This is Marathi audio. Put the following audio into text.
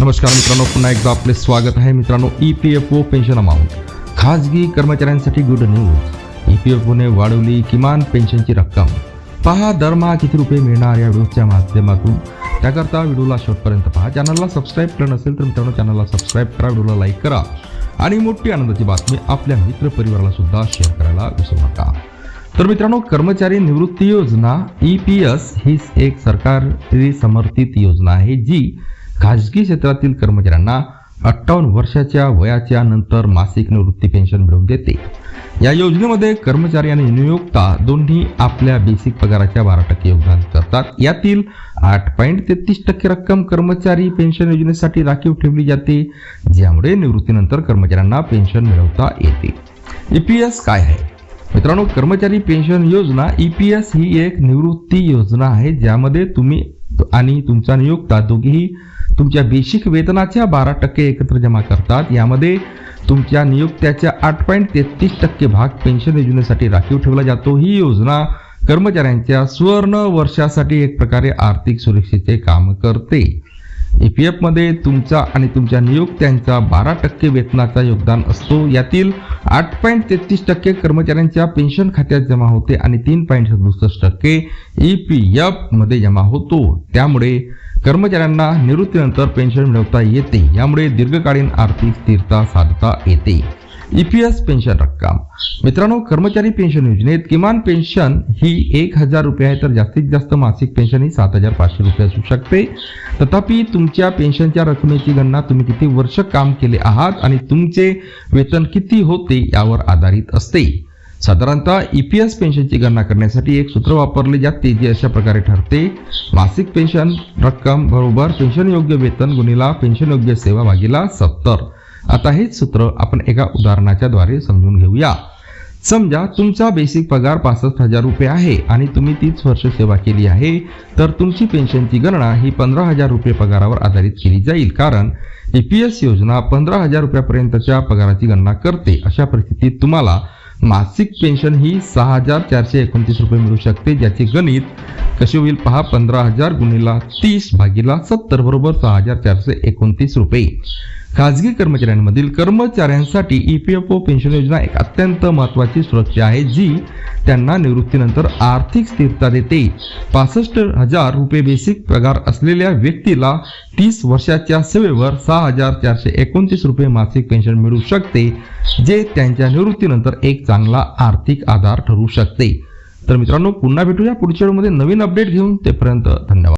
नमस्कार मित्रांनो पुन्हा एकदा आपले स्वागत आहे. मित्रांनो E P F O pension amount खाजगी कर्मचाऱ्यांसाठी good news E P F one वाढवली किमान पेन्शनची रक्कम. पहा दरमहा किती रुपये मिळणार या व्हिडिओच्या माध्यमातून. त्याकरता व्हिडिओला शेवटपर्यंत पहा. चॅनलला सबस्क्राईब केलं नसेल तर मित्रांनो चॅनलला सबस्क्राईब करा व्हिडिओला लाईक करा. आणि मोठी आनंदाची बातमी आपल्या मित्रपरिवाराला सुद्धा शेअर करायला विसरू नका. तर मित्रांनो कर्मचारी निवृत्ती योजना ई पी एस ही एक सरकारी समर्थित योजना आहे जी खाजगी क्षेत्रातील कर्मचाऱ्यांना अठ्ठावन्न वर्षाच्या वयाच्या नंतर मासिक निवृत्ती पेन्शन मिळवून देते. या योजनेमध्ये कर्मचारी आणि नियोक्ता दोन्ही आपल्या बेसिक पगाराच्या बारा टक्के योगदान करतात. यातील आठ पॉईंट तेहतीस टक्के रक्कम कर्मचारी पेन्शन योजनेसाठी राखीव ठेवली जाते ज्यामुळे निवृत्तीनंतर कर्मचाऱ्यांना पेन्शन मिळवता येते. ई पी एस काय आहे? मित्रांनो कर्मचारी पेन्शन योजना ई पी एस ही एक निवृत्ती योजना आहे ज्यामध्ये तुम्ही आणि तुमचा नियोक्ता दोघेही तुमच्या बेसिक वेतनाच्या बारा टक्के एकत्र जमा करतात. यामध्ये तुमच्या नियोक्त्याच्या आठ पॉईंट तेहतीस टक्के भाग पेन्शन योजनेसाठी राखीव ठेवला जातो. ही योजना कर्मचाऱ्यांच्या सुवर्ण वर्षासाठी एक प्रकारे आर्थिक सुरक्षेचे काम करते. ई पी एफमध्ये तुमचा आणि तुमच्या नियोक्त्यांचा बारा टक्के वेतनाचा योगदान असतो. यातील आठ पॉईंट तेहतीस टक्के कर्मचाऱ्यांच्या पेन्शन खात्यात जमा होते आणि तीन पॉईंट सदुसष्ट टक्के ई पी एफमध्ये जमा होतो. त्यामुळे कर्मचाऱ्यांना निवृत्तीनंतर पेन्शन मिळवता येते. यामुळे दीर्घकालीन आर्थिक स्थिरता साधता येते. ईपीएस पेन्शन रक्कम. मित्रांनो कर्मचारी पेन्शन योजनेत किमान पेन्शन ही एक हजार रुपये आहे तर जास्तीत जास्त मासिक पेन्शन ही सात हजार पाचशे रुपये असू शकते. तथापि तुमच्या पेन्शनच्या रकमेची गणना तुम्ही किती वर्ष काम केले आहात आणि तुमचे वेतन किती होते यावर आधारित असते. साधारणतः ईपीएस पेन्शनची गणना करण्यासाठी एक सूत्र वापरले जाते जे अशा प्रकारे ठरते. मासिक पेन्शन रक्कम बरोबर पेन्शन योग्य वेतन गुणिला पेन्शन योग्य सेवा भागीला सत्तर. आता हेच सूत्र आपण एका उदाहरणाच्या द्वारे समजून घेऊया. समजा तुमचा बेसिक पगार पासष्ट हजार रुपये आहे आणि तुम्ही तीस वर्ष सेवा केली आहे तर तुमची पेन्शनची गणना ही पंधरा हजार रुपये पगारावर आधारित केली जाईल. कारण ई पी एस योजना पंधरा हजार रुपयापर्यंतच्या पगाराची गणना करते. अशा परिस्थितीत तुम्हाला मासिक पेन्शन ही सहा हजार चारशे एकोणतीस रुपये मिळू शकते ज्याचे गणित कसे होईल पहा पंधरा हजार गुणिला तीस भागीला सत्तर बरोबर सहा हजार चारशे एकोणतीस रुपये. खाजगी कर्मचाऱ्यांमधील कर्मचाऱ्यांसाठी E P F O pension योजना एक अत्यंत महत्वाची सुरक्षा आहे जी त्यांना निवृत्तीनंतर आर्थिक स्थिरता देते. पासष्ट हजार रुपये बेसिक पगार असलेल्या व्यक्तीला तीस वर्षाच्या सेवेवर सहा हजार चारशे एकोणतीस रुपये मासिक पेन्शन मिळू शकते जे त्यांच्या निवृत्तीनंतर एक चांगला आर्थिक आधार ठरू शकते. तर मित्रांनो पुन्हा भेटूया पुढच्या वेळेमध्ये नवीन अपडेट घेऊन तेपर्यंत धन्यवाद.